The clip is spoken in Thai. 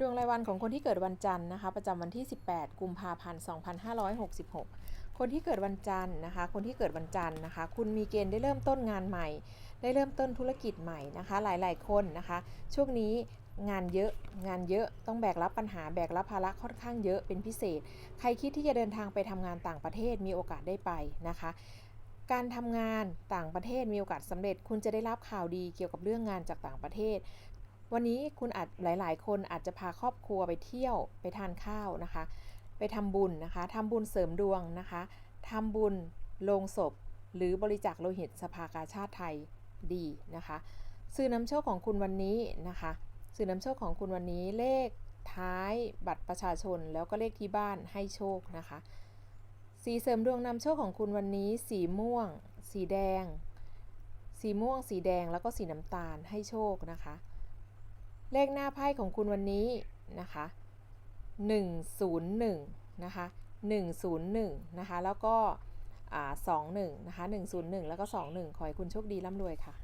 ดวงรายวันของคนที่เกิดวันจันทร์นะคะ ประจำวันที่ 18 กุมภาพันธ์ 2566 คนที่เกิดวันจันทร์นะคะ คนที่เกิดวันจันทร์นะคะ คุณมีเกณฑ์ได้เริ่มต้นงานใหม่ ได้เริ่มต้นธุรกิจใหม่นะคะ หลายๆ คนนะคะ ช่วงนี้งานเยอะ งานเยอะ ต้องแบกรับปัญหา แบกรับภาระค่อนข้างเยอะเป็นพิเศษ ใครคิดที่จะเดินทางไปทำงานต่างประเทศมีโอกาสได้ไปนะคะการทำงานต่างประเทศมีโอกาสสำเร็จ คุณจะได้รับข่าวดีเกี่ยวกับเรื่องงานจากต่างประเทศ วันนี้คุณอาจหลาย ๆ คนอาจจะพาครอบครัวไปเที่ยวไปทานข้าวนะคะ ไปทำบุญนะคะทำบุญเสริมดวงนะคะทำบุญลงศพ หรือบริจาคโลหิตสภากาชาติไทยดีนะคะ สื่อนำโชคของคุณวันนี้นะคะ สื่อนำโชคของคุณวันนี้เลขท้ายบัตรประชาชนแล้วก็เลขที่บ้านให้โชคนะคะ สีเสริมดวงนำโชคของคุณวันนี้ สีม่วง สีแดง สีม่วง สีแดงแล้วก็สีน้ำตาลให้โชคนะคะ เลขหน้าไพ่ของคุณวันนี้นะคะ 101 นะคะ 101 นะคะ แล้วก็อ่า21 นะคะ 101 แล้วก็ 21 ขอให้คุณโชคดีร่ำรวยค่ะ